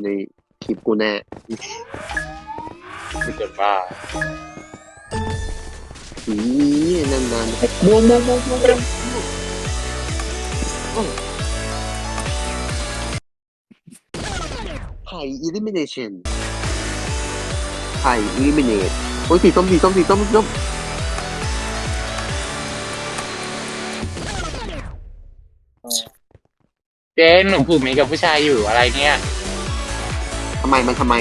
อยู่ในคลิปกูแน่กูจะบ้าอีนั่นนั่นม่วงม่วงม่วงม่วงไข่อิลิมิเนชันไข่อิลิมิเนตโอ้ยสีส้มสีส้มสีส้มสีส้มเจ๊หนูผูกมิตรกับผู้ชายอยู่อะไรเนี่ย ทำไมมันทำไม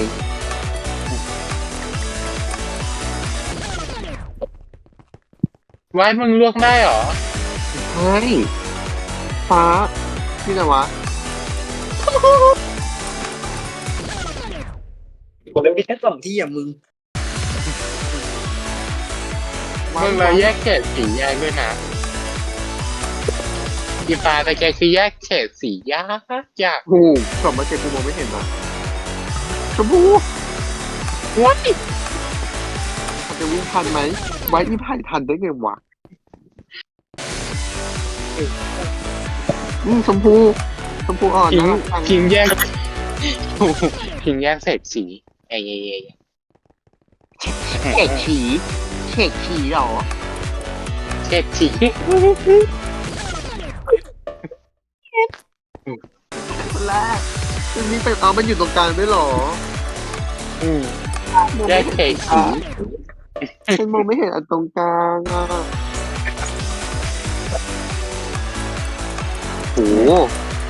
ไว้มึงลวกได้เหรอใช่ฟ้านี่นะวะ ผมเลยมีแค่สองที่อะมึง มึงเราแยกเขตสีแยกด้วยนะอีฟ้าแต่แกคือแยกเขตสียากยากโอ้โหกลับมาเจอกูมองไม่เห็นนะ ชมพูว้ายมันจะวิ่งทันไหม ไว้อีพายทันได้ไงวะอืมชมพูชมพูอ่อนพิงนะรักจังพิงแยกพิงแยกเศษสีเอ้ยเอ้ยเอ้ยเฉกฉีเฉกฉีเหรอ เศษสี มันมีไปเอามันอยู่ตรงกลางด้วยเหรออืมมองแยไม่กเห็นเขตสีฉันมองไม่เห็นอันตรงกลางอะโอ้โห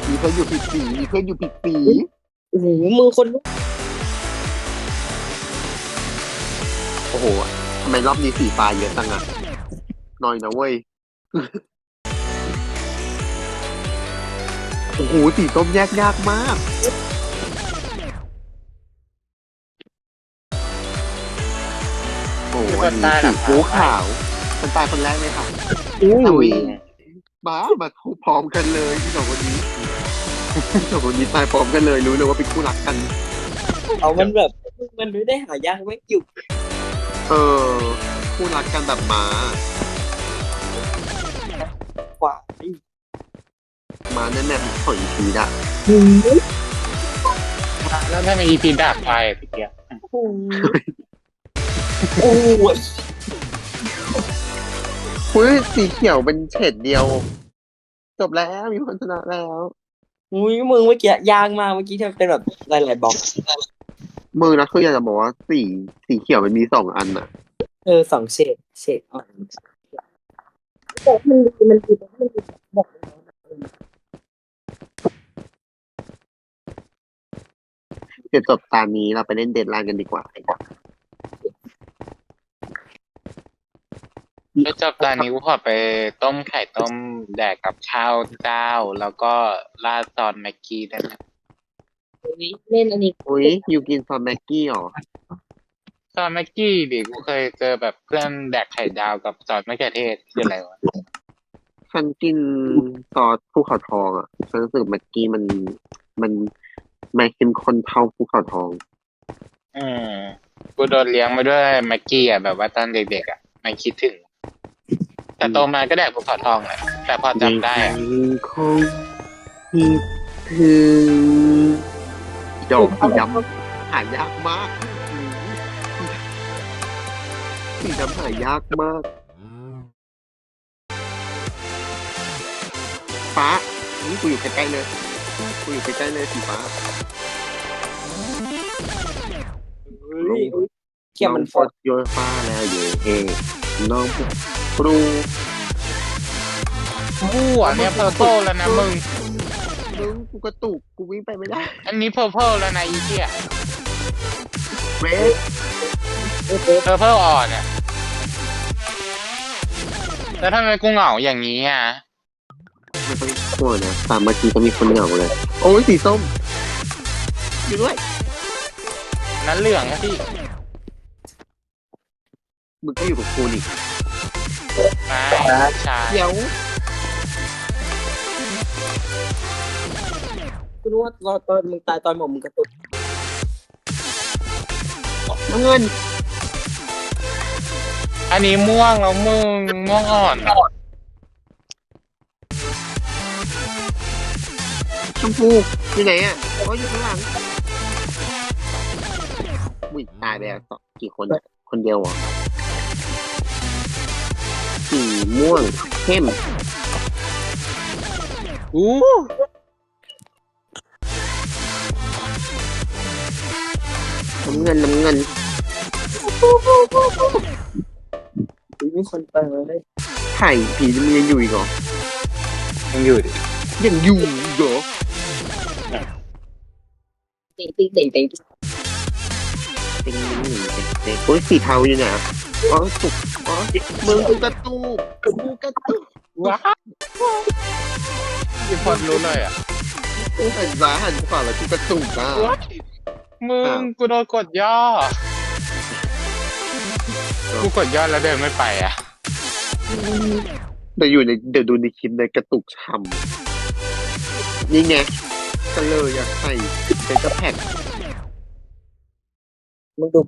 มีเพื่อนอยู่ผิดสีมีเพื่อนอยู่ผิดสีโอ้โหมึงคนลุกโอ้โหทำไมรอบนี้สีฟ้าเยอะจังอะน้อยนะเว้ยโอ้โหสีส้มแยกยากมาก โอ้โหอันนี้สีฟูขาวมันตายคนแรกเลยค่ะอุ้ยบ้ามาคู่พร้อมกันเลยที่สองคนนี้ที่สองคนนี้ตายพร้อมกันเลยรู้เลยว่าเป็นคู่รักกัน เอามันแบบมันไม่ได้หายากไม่อยู่เออ คู่รักกันแบบม้ากว่าไอ้ม้าแน่แน่ๆถอยทีอะหืมแล้วถ้ามีอีพีดักไปอะพี่เกียร์ โอ้โหโอ้โหอุ้ยสีเขียวเป็นเฉดเดียว จบแล้วมีคนชนะแล้วอุ้ยมึงเมื่อกี้ยากมากเมื่อกี้ที่มันเป็นแบบหลายๆบล็อกมือนะคืออยากจะบอกว่าสีสีเขียวมันมีสองอันอะเออสองเฉดเฉดอ่อนแต่มันดีมันดีมันดีบอกเดี๋ยวจบตามนี้เราไปเล่นเดดไลน์กันดีกว่า แล้วจบตอนนี้กูขอไปต้มไข่ต้มแดกกับข้าวเจ้า แล้วก็ราดซอนแม็กกี้ได้ไหมเล่นอันนี้อุ้ยอยู่กินซอสแม็กกี้เหรอซอนแม็กกี้ดิกูเคยเจอแบบเพื่อนแดกไข่ดาวกับซอสมะเขือเทศคืออะไรวะฉันกินซอสภูเขาทองอะฉันรู้สึกแม็กกี้มันมันไม่เข้มข้นเท่าภูเขาทองอืมกูโดนเลี้ยงมาด้วยแม็กกี้อะแบบว่าตอนเด็กๆอะ ไม่คิดถึง แต่โตมาก็แดกภูเขาทองแหละแต่พอจำได้อะยังคงคิดถึงดอกสีดำหายากมากสีดำหายากมากฟ้านี่กูอยู่ใกล้ๆเลยกูอยู่ใกล้ๆเลยสีฟ้าเฮ้ยเกี่ยมันฟน้อองดดโยนฟ้าแล้วเย่เฮน้อง ปรูกูอันเนี้ยเพอร์เพลแล้วนะมึง มึงกูกระตุกกูวิ่งไปไม่ได้อันนี้เพอร์เพลแล้วนะอีเหี้ยเรสเออเพอร์เพลอ่อนอะแล้วทำไมกูเหงาอย่างนี้อะไม่ต้องกลัวนะตามเมื่อกี้ก็มีคนเหงาเลย โอ้ยสีส้ม อยู่ด้วย นั้นเหลืองนะพี่ มึงก็อยู่กับกูนี่ ไม่ใช่เดี๋ยวกูนึกว่าตอนตอนมึงตายตอนหมอมึงกระตุกน้ำเงินอันนี้ม่วงแล้วมึงม่วงอ่อนอะชมพูอยู่ไหนอะอ๋ออยู่ข้างหลังอุ้ยตายไปแล้วสองกี่คนอะคนเดียวเหรอสี ม่วงเข้มอู้น้ำเงินน้ำเงินมีคนเปิดเลยไข่ผีมันยังอยู่อีกเหรอยังอยู่ดิยังอยู่อีกเหรอติ๊งติ๊งติ๊งติ๊งเต็งหนึ่งเต็งเต็งโอ้ยสีเทาอยู่ไหน อะอ๋อตุกอ๋อมึงกูกระตุกกูกระตุกว้าวพี่พอรู้เลยอะกูหันซ้ายหันขวาแล้วกูกระตุกอะมึงกูโดนกดย่อ กูกดย่อแล้วเดินไม่ไปอะแต่อยู่ในเดี๋ยวดูในคลิปในกระตุกช่ำนี่ไงก็เลยอยากใส่เป็นกระแพกมึงดู